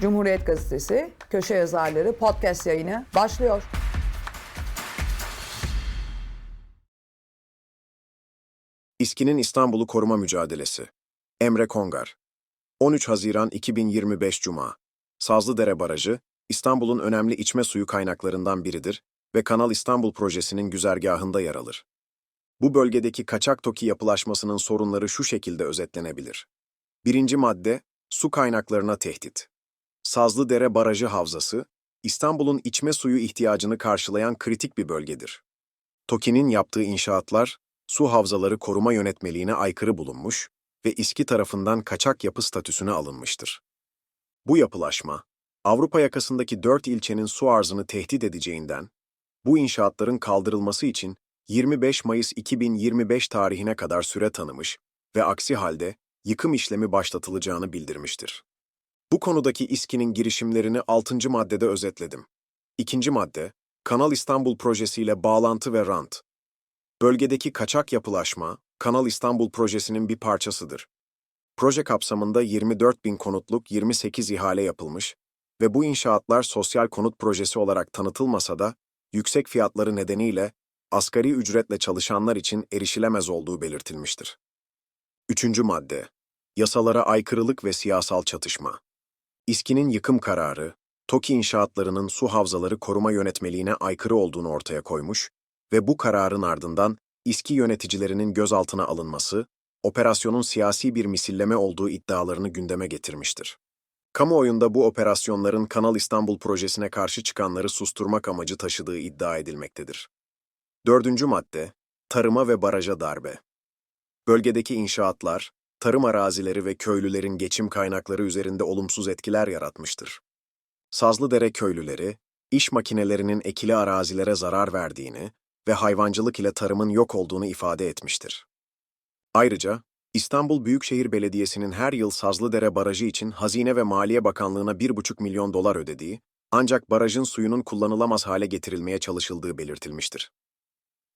Cumhuriyet Gazetesi Köşe Yazarları podcast yayını başlıyor. İSKİ'nin İstanbul'u koruma mücadelesi. Emre Kongar. 13 Haziran 2025 Cuma. Sazlıdere Barajı, İstanbul'un önemli içme suyu kaynaklarından biridir ve Kanal İstanbul projesinin güzergahında yer alır. Bu bölgedeki kaçak toki yapılaşmasının sorunları şu şekilde özetlenebilir. Birinci madde, su kaynaklarına tehdit. Sazlıdere Barajı Havzası, İstanbul'un içme suyu ihtiyacını karşılayan kritik bir bölgedir. TOKİ'nin yaptığı inşaatlar, su havzaları koruma yönetmeliğine aykırı bulunmuş ve İSKİ tarafından kaçak yapı statüsüne alınmıştır. Bu yapılaşma, Avrupa yakasındaki dört ilçenin su arzını tehdit edeceğinden, bu inşaatların kaldırılması için 25 Mayıs 2025 tarihine kadar süre tanımış ve aksi halde yıkım işlemi başlatılacağını bildirmiştir. Bu konudaki İSKİ'nin girişimlerini 6. maddede özetledim. İkinci madde, Kanal İstanbul projesiyle bağlantı ve rant. Bölgedeki kaçak yapılaşma, Kanal İstanbul projesinin bir parçasıdır. Proje kapsamında 24 bin konutluk 28 ihale yapılmış ve bu inşaatlar sosyal konut projesi olarak tanıtılmasa da yüksek fiyatları nedeniyle asgari ücretle çalışanlar için erişilemez olduğu belirtilmiştir. Üçüncü madde, yasalara aykırılık ve siyasal çatışma. İSKİ'nin yıkım kararı, TOKİ inşaatlarının su havzaları koruma yönetmeliğine aykırı olduğunu ortaya koymuş ve bu kararın ardından İSKİ yöneticilerinin gözaltına alınması, operasyonun siyasi bir misilleme olduğu iddialarını gündeme getirmiştir. Kamuoyunda bu operasyonların Kanal İstanbul projesine karşı çıkanları susturmak amacı taşıdığı iddia edilmektedir. Dördüncü madde, tarıma ve baraja darbe. Bölgedeki inşaatlar, tarım arazileri ve köylülerin geçim kaynakları üzerinde olumsuz etkiler yaratmıştır. Sazlıdere köylüleri, iş makinelerinin ekili arazilere zarar verdiğini ve hayvancılık ile tarımın yok olduğunu ifade etmiştir. Ayrıca, İstanbul Büyükşehir Belediyesi'nin her yıl Sazlıdere Barajı için Hazine ve Maliye Bakanlığı'na 1,5 milyon dolar ödediği, ancak barajın suyunun kullanılamaz hale getirilmeye çalışıldığı belirtilmiştir.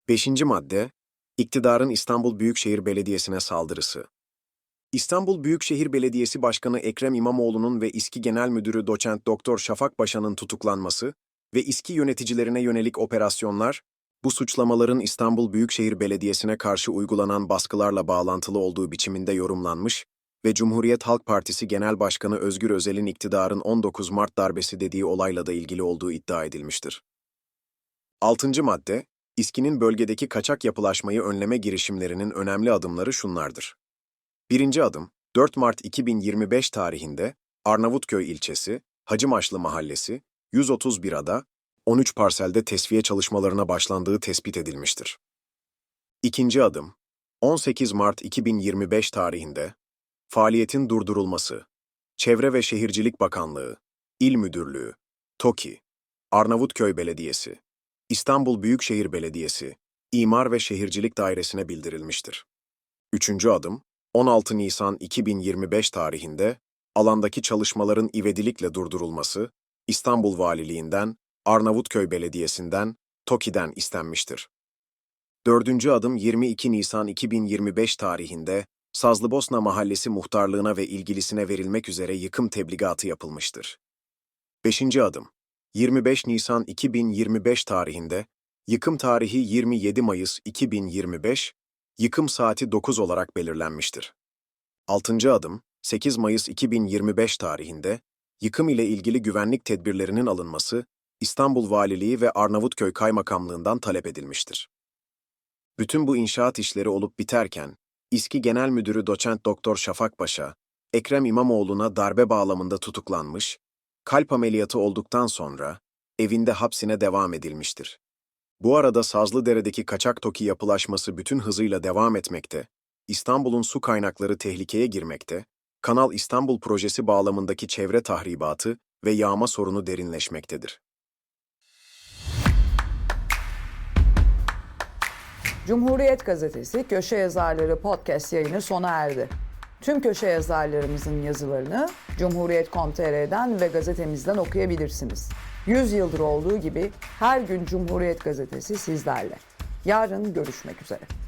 Beşinci madde, iktidarın İstanbul Büyükşehir Belediyesi'ne saldırısı. İstanbul Büyükşehir Belediyesi Başkanı Ekrem İmamoğlu'nun ve İSKİ Genel Müdürü Doçent Doktor Şafak Başan'ın tutuklanması ve İSKİ yöneticilerine yönelik operasyonlar, bu suçlamaların İstanbul Büyükşehir Belediyesi'ne karşı uygulanan baskılarla bağlantılı olduğu biçiminde yorumlanmış ve Cumhuriyet Halk Partisi Genel Başkanı Özgür Özel'in iktidarın 19 Mart darbesi dediği olayla da ilgili olduğu iddia edilmiştir. 6. madde, İSKİ'nin bölgedeki kaçak yapılaşmayı önleme girişimlerinin önemli adımları şunlardır. Birinci adım, 4 Mart 2025 tarihinde Arnavutköy ilçesi, Hacımaşlı Mahallesi, 131 ada, 13 parselde tesviye çalışmalarına başlandığı tespit edilmiştir. İkinci adım, 18 Mart 2025 tarihinde faaliyetin durdurulması, Çevre ve Şehircilik Bakanlığı, İl Müdürlüğü, TOKİ, Arnavutköy Belediyesi, İstanbul Büyükşehir Belediyesi, İmar ve Şehircilik Dairesi'ne bildirilmiştir. Üçüncü adım, 16 Nisan 2025 tarihinde alandaki çalışmaların ivedilikle durdurulması, İstanbul Valiliğinden Arnavutköy Belediyesi'nden, TOKİ'den istenmiştir. Dördüncü adım 22 Nisan 2025 tarihinde Sazlıbosna Mahallesi muhtarlığına ve ilgilisine verilmek üzere yıkım tebligatı yapılmıştır. Beşinci adım 25 Nisan 2025 tarihinde yıkım tarihi 27 Mayıs 2025, yıkım saati 9 olarak belirlenmiştir. Altıncı adım 8 Mayıs 2025 tarihinde yıkım ile ilgili güvenlik tedbirlerinin alınması İstanbul Valiliği ve Arnavutköy Kaymakamlığından talep edilmiştir. Bütün bu inşaat işleri olup biterken, İSKİ Genel Müdürü Doçent Doktor Şafak Paşa, Ekrem İmamoğlu'na darbe bağlamında tutuklanmış, kalp ameliyatı olduktan sonra evinde hapsine devam edilmiştir. Bu arada Sazlıdere'deki kaçak toki yapılaşması bütün hızıyla devam etmekte, İstanbul'un su kaynakları tehlikeye girmekte, Kanal İstanbul projesi bağlamındaki çevre tahribatı ve yağma sorunu derinleşmektedir. Cumhuriyet Gazetesi Köşe Yazarları podcast yayını sona erdi. Tüm köşe yazarlarımızın yazılarını Cumhuriyet.com.tr'den ve gazetemizden okuyabilirsiniz. 100 yıldır olduğu gibi her gün Cumhuriyet Gazetesi sizlerle. Yarın görüşmek üzere.